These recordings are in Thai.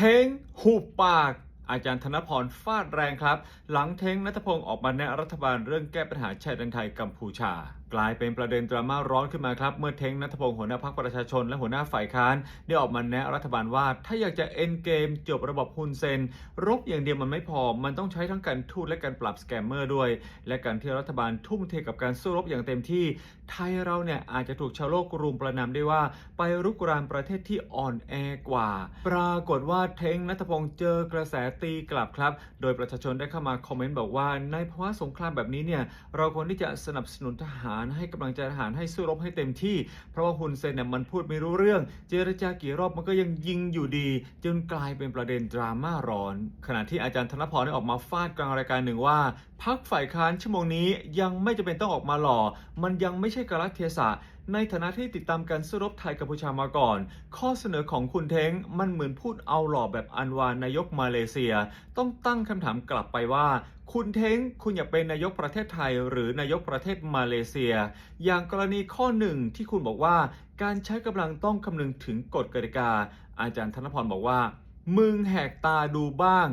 เท้งหูบปาก อาจารย์ธนพรฟาดแรงครับ หลังเท้งนัทพงศ์ออกมาแนะรัฐบาลเรื่องแก้ปัญหาชายแดนไทยกัมพูชา กลายเป็นประเด็นดราม่าร้อนขึ้นมาครับ เมื่อเท้งนัทพงศ์หัวหน้าพรรคประชาชนและหัวหน้าฝ่ายค้านได้ออกมาแนะรัฐบาลว่า ถ้าอยากจะเอ็นเกมจบระบบฮุนเซนรบอย่างเดียวมันไม่พอ มันต้องใช้ทั้งการทูตและการปรับสแกมเมอร์ด้วย และการที่รัฐบาลทุ่มเทกับการสู้รบอย่างเต็มที่ ไทยเราเนี่ยอาจจะถูกชาวโลกรุมประนามได้ว่า ไปรุกรานประเทศที่อ่อนแอกว่า ปรากฏว่าเท้งนัทพงศ์เจอกระแสตีกลับครับ โดยประชาชนได้เข้ามาคอมเมนต์บอกว่าในภาวะสงครามแบบนี้เนี่ยเราควรที่จะสนับสนุนทหารให้กำลังใจทหารให้สู้รบให้เต็มที่ เพราะว่าฮุนเซนเนี่ยมันพูดไม่รู้เรื่อง เจรจากี่รอบมันก็ยังยิงอยู่ดี จนกลายเป็นประเด็นดราม่าร้อน ขณะที่อาจารย์ธนพรได้ออกมาฟาดกลางรายการหนึ่งว่า พักฝ่ายค้านชั่วโมงนี้ยังไม่จำเป็นต้องออกมาหล่อ มันยังไม่ใช่กาลเทศะ ในฐานะที่ติดตามการสู้รบไทยกัมพูชามาก่อน ข้อเสนอของคุณเท้งมันเหมือนพูดเอาหล่อแบบอันวานนายกมาเลเซีย ต้องตั้งคำถามกลับไปว่า คุณเท้งคุณอยากเป็นนายกประเทศไทย หรือนายกประเทศมาเลเซีย อย่างกรณีข้อหนึ่งที่คุณบอกว่า การใช้กำลังต้องคำนึงถึงกฎกติกา อาจารย์ธนพรบอกว่า มึงแหกตาดูบ้าง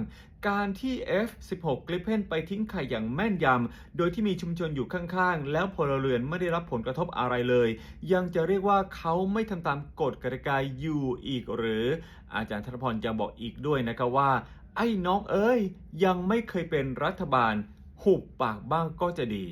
การที่ F16 Gripen ไปทิ้งไข่อย่างแม่นยำ โดยที่มีชุมชนอยู่ข้างๆ แล้วพลเรือนไม่ได้รับผลกระทบอะไรเลย ยังจะเรียกว่าเขาไม่ทำตามกฎกติกาอยู่อีกหรือ อาจารย์ธนพรยังบอกอีกด้วยนะครับว่า ไอ้น้องเอ้ย ยังไม่เคยเป็นรัฐบาล หุบปากบ้างก็จะดี